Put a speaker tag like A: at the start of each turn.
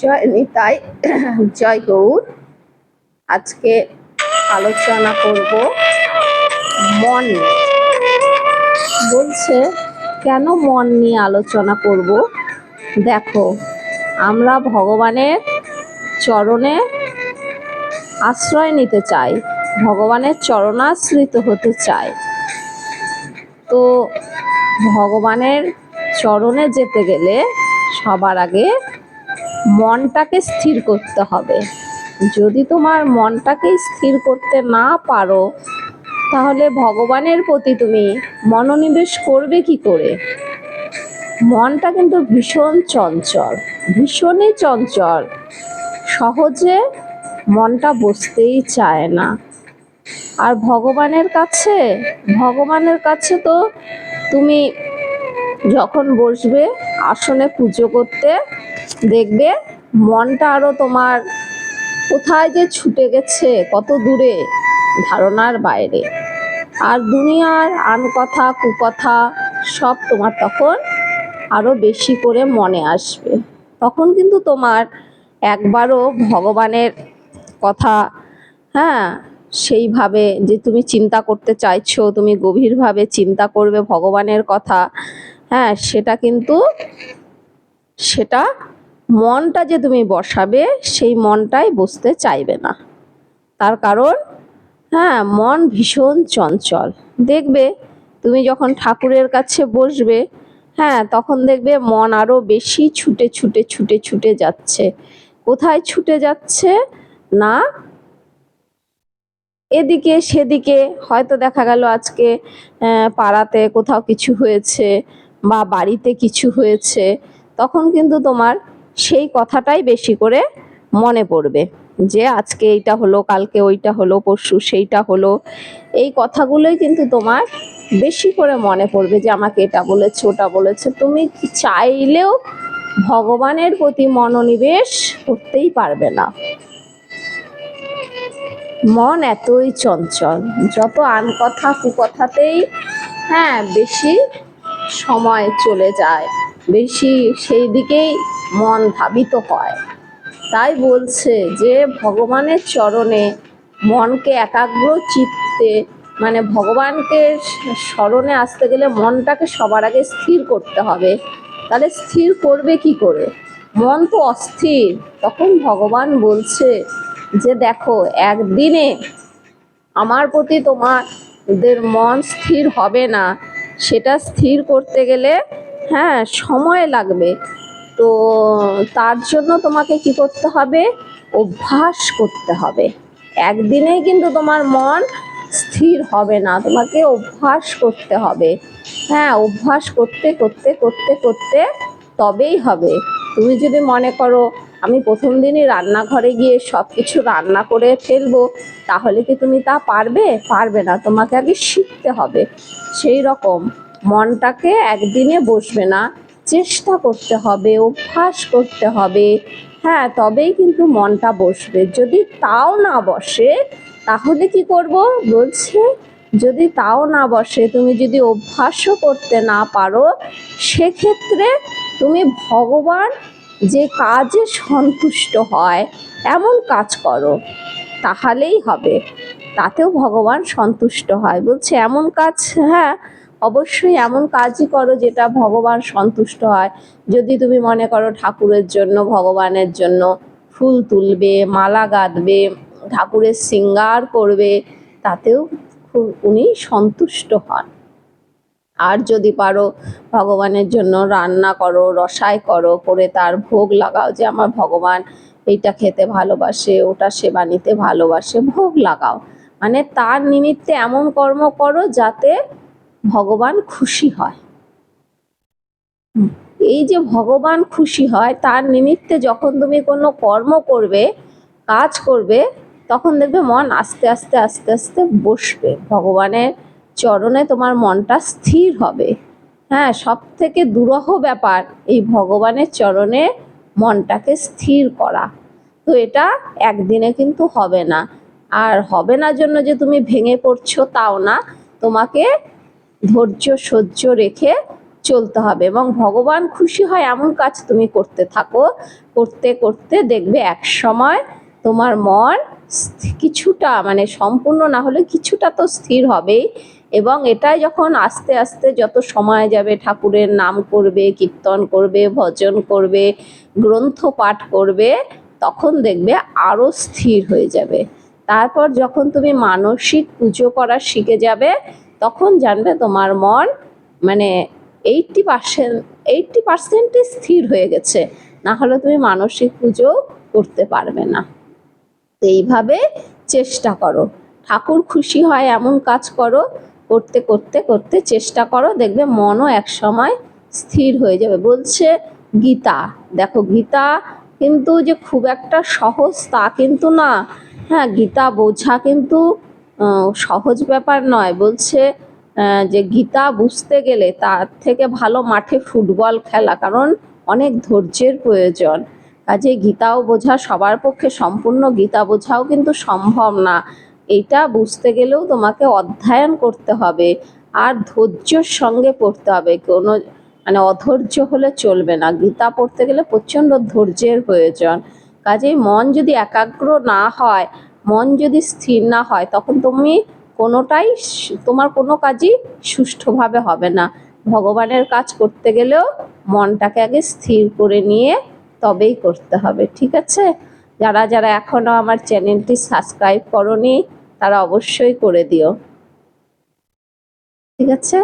A: জয় নিতাই জয় গৌর। আজকে আলোচনা করব মন বলছে, কেন মন নিয়ে আলোচনা করব? দেখো, আমরা ভগবানের চরণে আশ্রয় নিতে চাই, ভগবানের চরণাশ্রিত হতে চাই। তো ভগবানের চরণে যেতে গেলে সবার আগে মনটাকে স্থির করতে হবে। যদি তোমার মনটাকে স্থির করতে না পারো, তাহলে ভগবানের প্রতি তুমি মনোনিবেশ করবে কি করে? মনটা কিন্তু ভীষণ চঞ্চল, ভীষণই চঞ্চল। সহজে মনটা বসতেই চায় না। আর ভগবানের কাছে ভগবানের কাছে তো তুমি যখন বসবে, আসনে পুজো করতে দেখবে মনটা আরও তোমার কোথায় যে ছুটে গেছে, কত দূরে, ধারণার বাইরে। আর দুনিয়ার আন কথা কুকথা সব তোমার তখন আরও বেশি করে মনে আসবে। তখন কিন্তু তোমার একবারও ভগবানের কথা হ্যাঁ সেইভাবে যে তুমি চিন্তা করতে চাইছো, তুমি গভীরভাবে চিন্তা করবে ভগবানের কথা হ্যাঁ সেটা কিন্তু, সেটা মনটা যে তুমি বসাবে, সেই মনটাই বসতে চাইবে না। তার কারণ হ্যাঁ মন ভীষণ চঞ্চল। দেখবে, তুমি যখন ঠাকুরের কাছে বসবে হ্যাঁ তখন দেখবে মন আরও বেশি ছুটে ছুটে ছুটে ছুটে যাচ্ছে। কোথায় ছুটে যাচ্ছে? না, এদিকে, সেদিকে। হয়তো দেখা গেল আজকে পাড়াতে কোথাও কিছু হয়েছে বা বাড়িতে কিছু হয়েছে, তখন কিন্তু তোমার সেই কথাটাই বেশি করে মনে পড়বে যে আজকে এইটা হলো, কালকে ওইটা হলো, পরশু সেইটা হলো। এই কথাগুলোই কিন্তু তোমার বেশি করে মনে পড়বে যে আমাকে এটা বলেছে, ওটা বলেছে। তুমি চাইলেও ভগবানের প্রতি মনোনিবেশ করতেই পারবে না। মন এতই চঞ্চল, যত আন কথা কুকথাতেই হ্যাঁ বেশি সময় চলে যায়। বেশি সেই দিকেই মন ধাবিত হয়। তাই বলছে যে, ভগবানের চরণে মনকে একাগ্র চিত্তে মানে ভগবানকে স্মরণে আসতে গেলে মনটাকে সবার আগে স্থির করতে হবে। তাহলে স্থির করবে কি করে? মন তো অস্থির। তখন ভগবান বলছে যে, দেখো, একদিনে আমার প্রতি তোমাদের মন স্থির হবে না। সেটা স্থির করতে গেলে হ্যাঁ সময় লাগবে। তো তার জন্য তোমাকে কি করতে হবে? অভ্যাস করতে হবে। একদিনেই কিন্তু তোমার মন স্থির হবে না। তোমাকে অভ্যাস করতে হবে। হ্যাঁ অভ্যাস করতে করতে করতে করতে তবেই হবে। তুমি যদি মনে করো, আমি প্রথম দিনই রান্নাঘরে গিয়ে সব কিছু রান্না করে ফেলব, তাহলে কি তুমি তা পারবে? পারবে না। তোমাকে আগে শিখতে হবে। সেই রকম মনটাকে একদিনে বসবে না। চেষ্টা করতে হবে, অভ্যাস করতে হবে। হ্যাঁ তবেই কিন্তু মনটা বসবে। যদি তাও না বসে, তাহলে কি করব? বলছে, যদি তাও না বসে, তুমি যদি অভ্যাসও করতে না পারো, সেক্ষেত্রে তুমি ভগবান যে কাজে সন্তুষ্ট হয়, এমন কাজ করো। তাহলেই হবে। তাতেও ভগবান সন্তুষ্ট হয়। বলছে, এমন কাজ হ্যাঁ অবশ্যই এমন কাজই করো যেটা ভগবান সন্তুষ্ট হয়। যদি তুমি মনে করো ঠাকুরের জন্য, ভগবানের জন্য ফুল তুলবে, মালা গাঁথবে ঠাকুরের শৃঙ্গার করবে, তাতেও খুব উনি সন্তুষ্ট হন। আর যদি পারো ভগবানের জন্য রান্না করো রসাই করো, করে তার ভোগ লাগাও যে আমার ভগবান এইটা খেতে ভালোবাসে, ওটা সেবা নিতে ভালোবাসে, ভোগ লাগাও। মানে তার নিমিত্তে এমন কর্ম করো যাতে ভগবান খুশি হয়। এই যে ভগবান খুশি হয়, তার নিমিত্তে যখন তুমি কোনো কর্ম করবে, কাজ করবে, তখন দেখবে মন আস্তে আস্তে আস্তে আস্তে বসবে। ভগবানের চরণে তোমার মনটা স্থির হবে। হ্যাঁ সব থেকে দুরহ ব্যাপার, এই ভগবানের চরণে মনটাকে স্থির করা। তো এটা একদিনে কিন্তু হবে না। আর হবে না জন্য যে তুমি ভেঙে পড়ছো, তাও না। তোমাকে ধৈর্য সহ্য রেখে চলতে হবে এবং ভগবান খুশি হয় এমন কাজ তুমি করতে থাকো, করতে করতে দেখবে এক সময় তোমার মন কিছুটা মানে সম্পূর্ণ না হলে কিছুটা তো স্থির হবেই এবং এটাই যখন আস্তে আস্তে যত সময় যাবে ঠাকুরের নাম করবে, কীর্তন করবে, ভজন করবে, গ্রন্থ পাঠ করবে, তখন দেখবে আরও স্থির হয়ে যাবে। তারপর যখন তুমি মানসিক পুজো করা শিখে যাবে তখন জানবে তোমার মন মানে এইটটি পার্সেন্ট এইটটি পার্সেন্টই স্থির হয়ে গেছে। না হলে তুমি মানসিক পুজো করতে পারবে না। তো এইভাবে চেষ্টা করো। ঠাকুর খুশি হয় এমন কাজ করো, করতে করতে করতে চেষ্টা করো, দেখবে মনও এক সময় স্থির হয়ে যাবে। বলছে গীতা, দেখো গীতা কিন্তু যে খুব একটা সহজ তা কিন্তু না। হ্যাঁ গীতা বোঝা কিন্তু সহজ ব্যাপার নয়। বলছে যে গীতা বুঝতে গেলে তার থেকে ভালো মাঠে ফুটবল খেলা, কারণ অনেক ধৈর্যের প্রয়োজন। কাজে গীতাও বোঝা, সবার পক্ষে সম্পূর্ণ গীতা বোঝাও কিন্তু সম্ভব না। এটা বুঝতে গেলেও তোমাকে অধ্যয়ন করতে হবে, আর ধৈর্যর সঙ্গে পড়তে হবে। কোনো মানে অধৈর্য হলে চলবে না। গীতা পড়তে গেলে প্রচণ্ড ধৈর্যের প্রয়োজন। কাজেই মন যদি একাগ্র না হয় মন যদি স্থির না হয়, তখন তুমি কোনোটাই তোমার কোনো কাজই সুষ্ঠুভাবে হবে না। ভগবানের কাজ করতে গেলেও মনটাকে আগে স্থির করে নিয়ে তবেই করতে হবে, ঠিক আছে? যারা যারা এখনও আমার চ্যানেলটি সাবস্ক্রাইব করনি, তারা অবশ্যই করে দিও। ঠিক আছে?